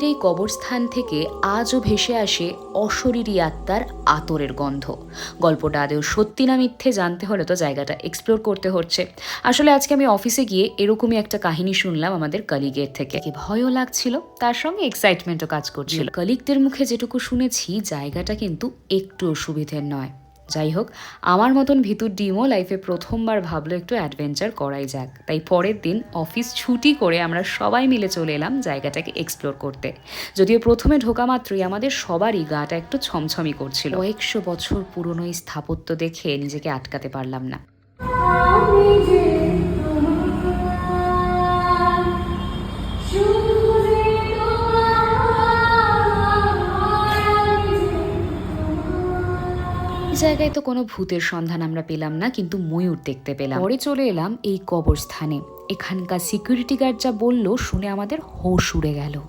গভীর এই কবরস্থান থেকে আজও ভেসে আসে অশরীরী আত্মার আতরের গন্ধ। গল্পটা আদেও সত্যি না মিথ্যে জানতে হলে তো জায়গাটা এক্সপ্লোর করতে হচ্ছে। আসলে আজকে আমি অফিসে গিয়ে এরকমই একটা কাহিনী শুনলাম আমাদের কলিগের থেকে। কি ভয়ও লাগছিল? তার সঙ্গে এক্সাইটমেন্টও কাজ করছিল। কলিগদের মুখে যেটুকু শুনেছি, জায়গাটা কিন্তু একটু অসুবিধের নয়। যাই হোক আমার মতন ভিতুর ডিমও লাইফে প্রথমবার ভাবলো একটু অ্যাডভেঞ্চার করাই যাক। তাই পরের দিন অফিস ছুটি করে আমরা সবাই মিলে চলে এলাম জায়গাটাকে এক্সপ্লোর করতে। যদিও প্রথমে ঢোকা মাত্রই আমাদের সবারই গাটা একটু ছমছমি করছিল। কয়েকশো বছর পুরনো স্থাপত্য দেখে নিজেকে আটকাতে পারলাম না। জায়গায় তো কোনো ভূতের সন্ধান আমরা পেলাম না, কিন্তু ময়ূর দেখতে পেলাম। পরে চলে এলাম এই কবরস্থানে। এখানকার সিকিউরিটি গার্ড যা বলল, শুনে আমাদের হোশ উড়ে গেল।